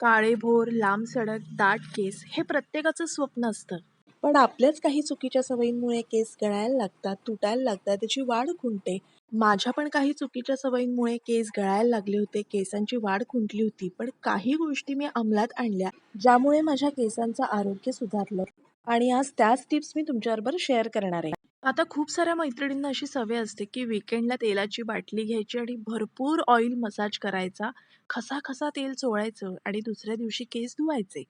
काळेभोर, लांब सडक, दाट केस हे प्रत्येकाचं स्वप्न असतं. पण आपल्याच काही चुकीच्या सवयींमुळे केस गळायला लागतात, तुटायला लागतात, त्याची वाढ खुंटते. माझ्या पण काही चुकीच्या सवयींमुळे केस गळायला लागले होते, केसांची वाढ खुंटली होती. पण काही गोष्टी मी अंमलात आणल्या, ज्यामुळे माझ्या केसांचं आरोग्य सुधारलं. आणि आज त्याच टिप्स मी तुमच्याबरोबर शेअर करणार आहे. आता खूप साऱ्या मैत्रिणींना अशी सवय असते की वीकेंडला तेलाची बाटली घ्यायची आणि भरपूर ऑइल मसाज करायचा, खसा-खसा तेल चोळायचं आणि दुसऱ्या दिवशी केस धुवायचे.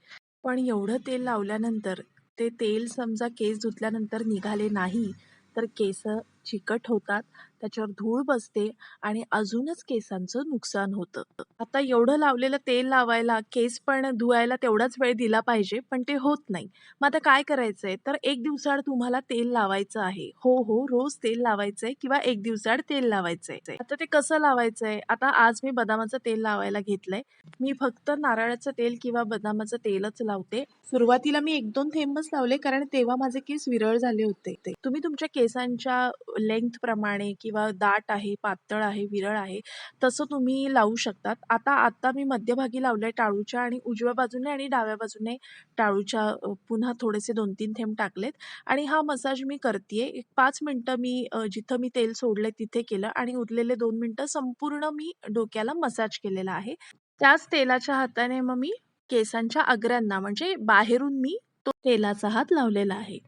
पण एवढं तेल लावल्यानंतर ते तेल समजा केस धुतल्यानंतर निघाले नाही, तर केस चिकट होतात, त्याच्यावर धूळ बसते आणि अजूनच केसांचं नुकसान होतं. आता एवढं लावलेलं तेल लावायला, केस पण धुवायला तेवढाच वेळ दिला पाहिजे, पण ते होत नाही. मग आता काय करायचंय? तर एक दिवसाआड तुम्हाला तेल लावायचं आहे. हो, हो, रोज तेल लावायचंय किंवा एक दिवसाआड तेल लावायचंय. आता ते कसं लावायचंय? आता आज मी बदामाचं तेल लावायला घेतलंय. मी फक्त नारळाचं तेल किंवा बदामाचं तेलच लावते. सुरुवातीला मी 1-2 थेंबच लावले, कारण तेव्हा माझे केस विरळ झाले होते. तुम्ही तुमच्या केसांच्या लेंथ प्रमाणे किंवा दाट आहे, पातळ आहे, विरळ आहे, तसं तुम्ही लावू शकतात. आता आता मी मध्यभागी लावलंय टाळूच्या आणि उजव्या बाजूने आणि डाव्या बाजूने टाळूच्या पुन्हा थोडेसे 2-3 थेंब टाकलेत आणि हा मसाज मी करते एक पाच मिनटं मी जिथं मी तेल सोडले तिथे केलं आणि उरलेले दोन मिनटं संपूर्ण मी डोक्याला मसाज केलेला आहे. त्याच तेलाच्या हाताने मग मी केसांच्या अग्र्यांना म्हणजे बाहेरून मी तो तेलाचा हात लावलेला आहे.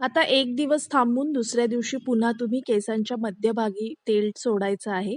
आता एक दिवस थांबून दुसऱ्या दिवशी पुन्हा तुम्ही केसांच्या मध्यभागी तेल सोडायचं आहे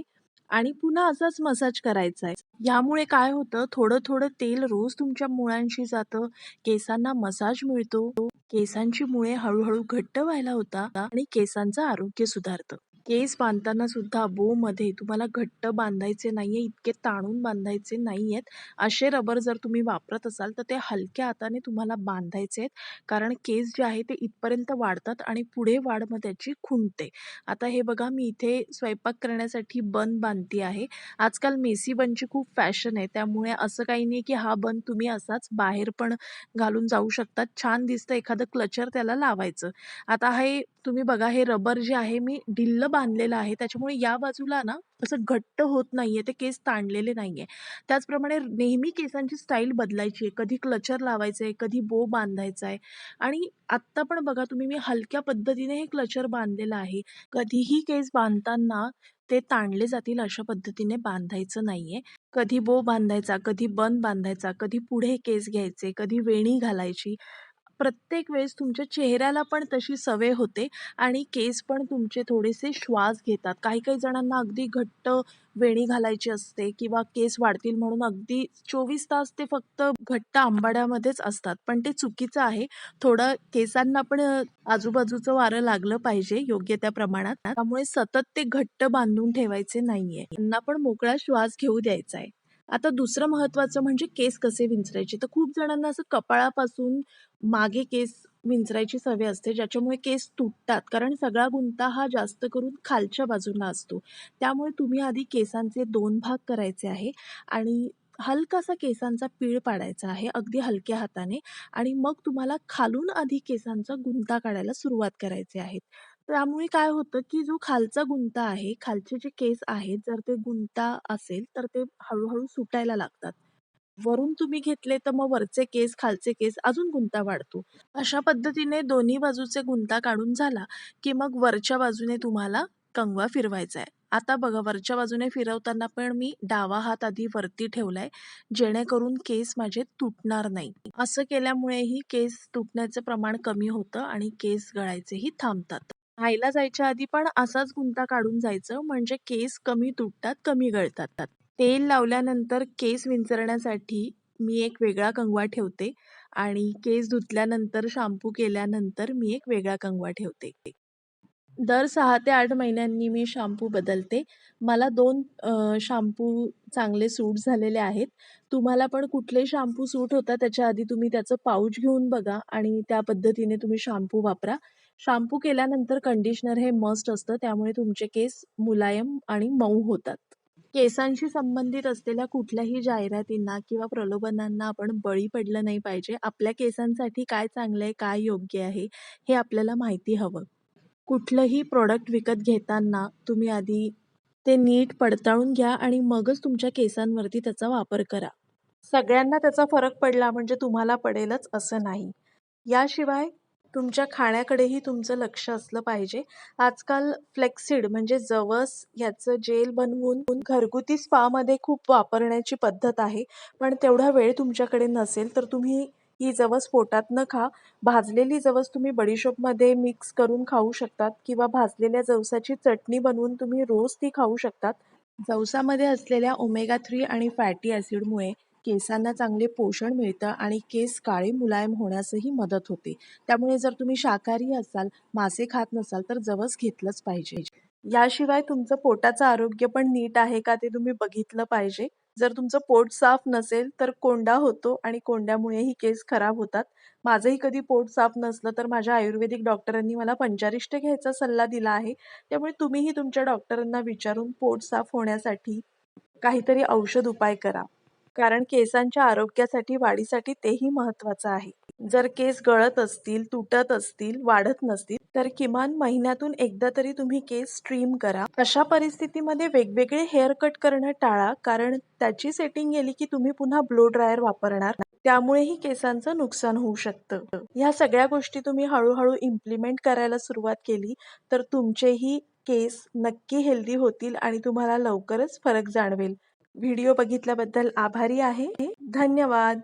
आणि पुन्हा असाच मसाज करायचा आहे. यामुळे काय होतं, थोडं-थोडं तेल रोज तुमच्या मुळांशी जातं, केसांना मसाज मिळतो, केसांची मुळे हळूहळू घट्ट व्हायला होता आणि केसांचं आरोग्य सुधारतं. केस बांधताना सुद्धा बोमध्ये तुम्हाला घट्ट बांधायचे नाहीये, इतके ताणून बांधायचे नाहीयेत. असे रबर जर तुम्ही वापरत असाल, तर ते हलक्या हाताने तुम्हाला बांधायचे आहेत. कारण केस जे आहे ते इथपर्यंत वाढतात आणि पुढे वाढ मग त्याची खुंटते. आता हे बघा, मी इथे स्वयंपाक करण्यासाठी बन बांधते आहे. आजकाल मेसी बनची खूप फॅशन आहे, त्यामुळे असं काही नाही की हा बन तुम्ही असाच बाहेर पण घालून जाऊ शकतात. छान दिसतं, एखादं क्लचर त्याला लावायचं. आता हे तुम्ही बघा, हे रबर जे आहे मी ढिल्ल बांधलेलं आहे, त्याच्यामुळे या बाजूला ना असं घट्ट होत नाहीये, ते केस ताणलेले नाहीये. त्याचप्रमाणे नेहमी केसांची स्टाईल बदलायची आहे. कधी क्लचर लावायचं आहे, कधी बो बांधायचा आहे आणि आत्ता पण बघा तुम्ही मी हलक्या पद्धतीने हे क्लचर बांधलेलं आहे. कधीही केस बांधताना ते ताणले जातील अशा पद्धतीने बांधायचं नाहीये. कधी बो बांधायचा, कधी बन बांधायचा, कधी पुढे केस घ्यायचे, कधी वेणी घालायची. प्रत्येक वेळेस तुमच्या चेहऱ्याला पण तशी सवय होते आणि केस पण तुमचे थोडेसे श्वास घेतात. काही-काही जणांना अगदी घट्ट वेणी घालायची असते किंवा केस वाढतील म्हणून अगदी 24 तास ते फक्त घट्ट आंबाड्यामध्येच असतात. पण ते चुकीचं आहे. थोडं केसांना पण आजूबाजूचं वारं लागलं पाहिजे योग्य त्या प्रमाणात. त्यामुळे सतत ते घट्ट बांधून ठेवायचे नाहीये. त्यांना पण मोकळा श्वास घेऊ द्यायचा आहे. आता दुसरं महत्त्वाचं म्हणजे केस कसे विंचरायचे. तर खूप जणांना असं कपाळापासून मागे केस विंचरायची सवय असते, ज्याच्यामुळे केस तुटतात. कारण सगळा गुंता हा जास्त करून खालच्या बाजूला असतो. त्यामुळे तुम्ही आधी केसांचे दोन भाग करायचे आहे आणि हलकासा केसांचा पीळ पाडायचा आहे, अगदी हलक्या हाताने आणि मग तुम्हाला खालून आधी केसांचा गुंता काढायला सुरुवात करायची आहे. त्यामुळे काय होतं, की जो खालचा गुंता आहे, खालचे जे केस आहेत, जर ते गुंता असेल, तर ते हळू सुटायला लागतात. वरून तुम्ही घेतले, तर मग वरचे केस, खालचे केस अजून गुंता वाढतो. अशा पद्धतीने दोन्ही बाजूचे गुंता काढून झाला, की मग वरच्या बाजूने तुम्हाला कंगवा फिरवायचा आहे. आता बघा, वरच्या बाजूने फिरवताना पण मी डावा हात आधी वरती ठेवलाय, जेणेकरून केस माझे तुटणार नाही. असं केल्यामुळेही केस तुटण्याचं प्रमाण कमी होतं आणि केस गळायचेही थांबतात. राहायला जायच्या आधी पण असाच गुंता काढून जायचं, म्हणजे केस कमी तुटतात, कमी गळतात. तेल लावल्यानंतर केस विंचरण्यासाठी मी एक वेगळा कंगवा ठेवते आणि केस धुतल्यानंतर, शॅम्पू केल्यानंतर मी एक वेगळा कंगवा ठेवते. दर सहा ते आठ महिन्यांनी मी शॅम्पू बदलते. मला 2 अ, शॅम्पू चांगले सूट झालेले आहेत. तुम्हाला पण कुठले शॅम्पू सूट होता त्याच्या आधी तुम्ही त्याचं पाऊच घेऊन बघा आणि त्या पद्धतीने तुम्ही शॅम्पू वापरा. शॅम्पू केल्यानंतर कंडिशनर हे मस्ट असतं, त्यामुळे तुमचे केस मुलायम आणि मऊ होतात. केसांशी संबंधित असलेल्या कुठल्याही जाहिरातींना किंवा प्रलोभनांना आपण बळी पडलं नाही पाहिजे. आपल्या केसांसाठी काय चांगलं आहे, काय योग्य आहे, हे आपल्याला माहिती हवं. कुठलंही प्रॉडक्ट विकत घेताना तुम्ही आधी ते नीट पडताळून घ्या आणि मगच तुमच्या केसांवरती त्याचा वापर करा. सगळ्यांना त्याचा फरक पडला म्हणजे तुम्हाला पडेलच असं नाही याशिवाय तुमच्या खाण्याकडेही तुमचं लक्ष असलं पाहिजे. आजकाल फ्लेक्सिड म्हणजे जवस याचं जेल बनवून घरगुती स्पामध्ये खूप वापरण्याची पद्धत आहे. पण तेवढा वेळ तुमच्याकडे नसेल तर तुम्ही ही जवस पोटात न खा. भाजलेली जवस तुम्ही बडीशोपमध्ये मिक्स करून खाऊ शकतात किंवा भाजलेल्या जवसाची चटणी बनवून तुम्ही रोज ती खाऊ शकतात. जवसामध्ये असलेल्या ओमेगा थ्री आणि फॅटी ॲसिडमुळे केसांना चांगले पोषण मिळतं आणि केस काळे मुलायम होण्यासही मदत होते. त्यामुळे जर तुम्ही शाकाहारी असाल मासे खात नसाल तर जवस घेतलंच पाहिजे. याशिवाय तुमचं पोटाचं आरोग्य पण नीट आहे का ते तुम्ही बघितलं पाहिजे. जर तुमचं पोट साफ नसेल तर कोंडा होतो आणि कोंड्यामुळेही केस खराब होतात. माझंही कधी पोट साफ नसलं तर माझ्या आयुर्वेदिक डॉक्टरांनी मला पंचारिष्ट घ्यायचा सल्ला दिला आहे. त्यामुळे तुम्हीही तुमच्या डॉक्टरांना विचारून पोट साफ होण्यासाठी काहीतरी औषध उपाय करा. कारण केसांच्या आरोग्यासाठी वाढीसाठी तेही महत्त्वाचं आहे. जर केस गळत असतील तुटत असतील वाढत नसतील तर किमान महिन्यातून एकदा तरी तुम्ही केस स्ट्रीम करा. अशा परिस्थितीमध्ये वेगवेगळे हेअर कट करणं टाळा कारण त्याची सेटिंग गेली की तुम्ही पुन्हा ब्लो ड्रायर वापरणार त्यामुळेही केसांचं नुकसान होऊ शकतं. ह्या सगळ्या गोष्टी तुम्ही हळूहळू इम्प्लिमेंट करायला सुरुवात केली तर तुमचेही केस नक्की हेल्दी होतील आणि तुम्हाला लवकरच फरक जाणवेल. व्हिडिओ बघितल्याबद्दल आभारी आहे. धन्यवाद.